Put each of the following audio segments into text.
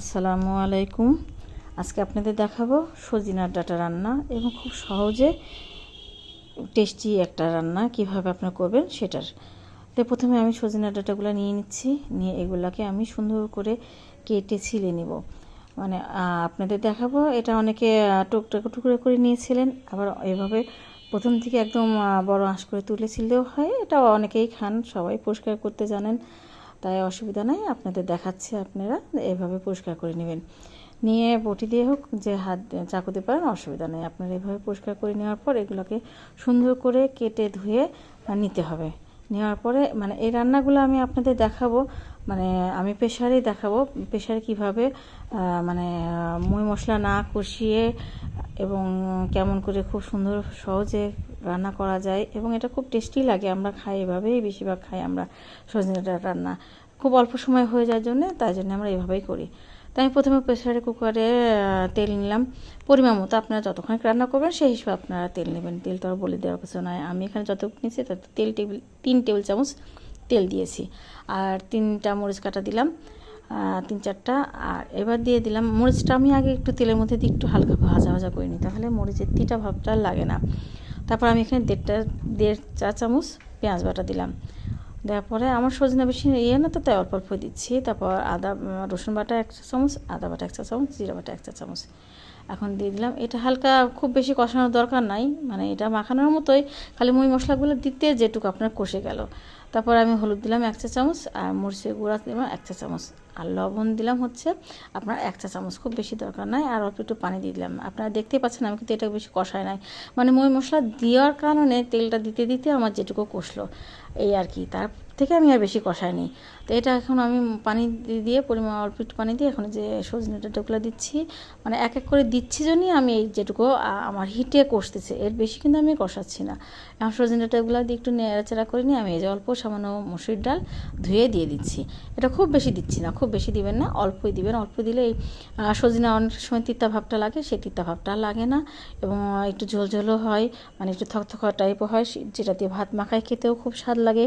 আসসালামু আলাইকুম। আজকে আপনাদের দেখাবো সজিনার ডাটা রান্না এবং খুব সহজে টেস্টি একটা রান্না কীভাবে আপনারা করবেন সেটার। তো প্রথমে আমি সজিনার ডাটাগুলো নিয়ে নিচ্ছি, নিয়ে এগুলাকে আমি সুন্দর করে কেটে ছিলে নিব। মানে আপনাদের দেখাবো, এটা অনেকে টুকটাক টুকরো করে নিয়েছিলেন, আবার এভাবে প্রথম থেকে একদম বড় আঁশ করে তুলেছিলেও হয়, এটা অনেকেই খান, সবাই পরিষ্কার করতে জানেন। তাই অসুবিধা নেই, আপনাদের দেখাচ্ছে আপনারা, এভাবে পরিষ্কার করে নেবেন। নিয়ে বটি দিয়ে হোক, যে হাত চাকু পারেন, অসুবিধা নেই। আপনারা এভাবে পরিষ্কার করে নেওয়ার পর এগুলোকে সুন্দর করে কেটে ধুয়ে নিতে হবে। নেওয়ার পরে মানে এই রান্নাগুলো আমি আপনাদের দেখাবো মানে আমি প্রেশারেই দেখাবো। প্রেশারে কীভাবে মানে মই মশলা না কষিয়ে এবং কেমন করে খুব সুন্দর সহজে রান্না করা যায় এবং এটা খুব টেস্টি লাগে। আমরা খাই এভাবেই, বেশিরভাগ খাই আমরা সজনে রান্না। খুব অল্প সময় হয়ে যায় জন্য তাই জন্য আমরা এভাবেই করি। তাই আমি প্রথমে প্রেসারে কুকারে তেল নিলাম। পরিমাণ মতো আপনারা যতক্ষণ রান্না করবেন, সেই হিসেবে আপনারা তেল নেবেন। তেল তো আর বলে দেওয়ার কিছু নয় আমি এখানে যত নিয়েছি, তত তেল টেবিল, তিন টেবিল চামচ তেল দিয়েছি। আর তিনটা মরিচ কাটা দিলাম। তিন চারটা। আর এবার দিয়ে দিলাম মরিচটা। আমি আগে একটু তেলের মধ্যে দিয়ে একটু হালকা ভাজা ভাজা করে নিই, তাহলে মরিচের তিটা ভাবটা লাগে না। তারপর আমি এখানে দেড়টা, দেড় চা চামচ পেঁয়াজ বাটা দিলাম। দেওয়ার পরে আমার সজনা বেশি ইয়ে না তো, তাই অল্প অল্প দিচ্ছি। তারপর আদা, রসুন বাটা এক চা চামচ, আদা বাটা এক চা চামচ, জিরা বাটা এক চা চামচ। এখন দিয়ে দিলাম। এটা হালকা খুব বেশি কষানোর দরকার নাই মানে এটা মাখানোর মতোই। খালি মুই মশলাগুলো দিতে যেটুকু আপনার কষে গেল। তারপর আমি হলুদ দিলাম এক চা চামচ, আর মরিচের গুঁড়া দিলাম এক চা চামচ। আর লবণ দিলাম হচ্ছে আপনার এক চা চামচ, খুব বেশি দরকার নাই। আর অল্প একটু পানি দিয়ে দিলাম। আপনারা দেখতেই পাচ্ছেন আমি কিন্তু এটা বেশি কষায় নাই। মানে মই মশলা দেওয়ার কারণে তেলটা দিতে দিতে আমার যেটুকু কষলো, এই আর কি। তার থেকে আমি আর বেশি কষাই নিই তো এটা এখন আমি পানি দিয়ে পরিমাণ অল্প একটু পানি দিয়ে এখন যে সজনে ডাটাগুলো দিচ্ছি মানে এক এক করে দিচ্ছি জন্যই আমি এই যেটুকু আমার হিটে কষতেছে। এর বেশি কিন্তু আমি কষাচ্ছি না। এখন সজনে ডাটাগুলো দিয়ে একটু নেড়াচাড়া করে নিয়ে আমি এই যে অল্প সামান্য মসুরির ডাল ধুয়ে দিয়ে দিচ্ছি। এটা খুব বেশি দিচ্ছি না, খুব বেশি দিবেন না, অল্পই দিবেন। অল্প দিলে এই সজনে অনেক সময় তিতা ভাবটা লাগে, সেই তিতা ভাবটা লাগে না। এবং একটু ঝোলঝোলও হয় মানে একটু থকথকা টাইপও হয় যেটা দিয়ে ভাত মাখায় খেতেও খুব স্বাদ লাগে।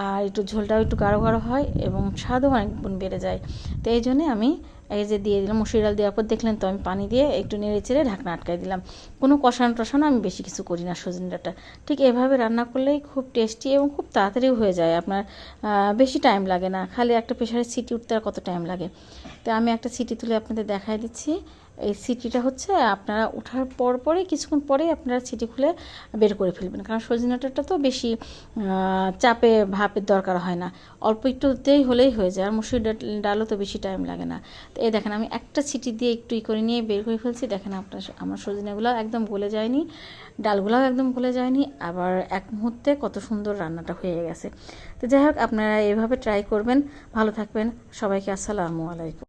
আর একটু ঝোলটাও একটু গাঢ় গাঢ় হয় এবং স্বাদও অনেক গুণ বেড়ে যায়। তো এই জন্যে আমি এই যে দিয়ে দিলাম মুসুরি ডাল দেওয়ার পর দেখলেন তো আমি পানি দিয়ে একটু নেড়ে চেড়ে ঢাকনা আটকাই দিলাম। কোনো কষানো টষানো আমি বেশি কিছু করি না সজনে ডাটা। ঠিক এভাবে রান্না করলেই খুব টেস্টি এবং খুব তাড়াতাড়িও হয়ে যায়। আপনার বেশি টাইম লাগে না। খালি একটা প্রেশারের সিটি উঠতে আর কত টাইম লাগে? তো আমি একটা সিটি তুলে আপনাদের দেখাই দিচ্ছি। এই সিটিটা হচ্ছে আপনারা ওঠার পর পরে, কিছুক্ষণ পরেই আপনারা সিটি খুলে বের করে ফেলবেন। কারণ সজনাটা তো বেশি চাপে ভাপের দরকার হয় না। অল্প একটুতেই হলেই হয়ে যায়, আর মুসুর ডালও তো বেশি টাইম লাগে না। তো এই দেখেন, আমি একটা সিটি দিয়ে একটু ই করে নিয়ে বের করে ফেলছি। দেখেন আপনার আমার সজনাগুলো একদম গলে যায়নি, ডালগুলোও একদম গলে যায়নি। আবার এক মুহূর্তে কত সুন্দর রান্নাটা হয়ে গেছে। তো যাই হোক, আপনারা এভাবে ট্রাই করবেন। ভালো থাকবেন। সবাইকে আসসালামু আলাইকুম।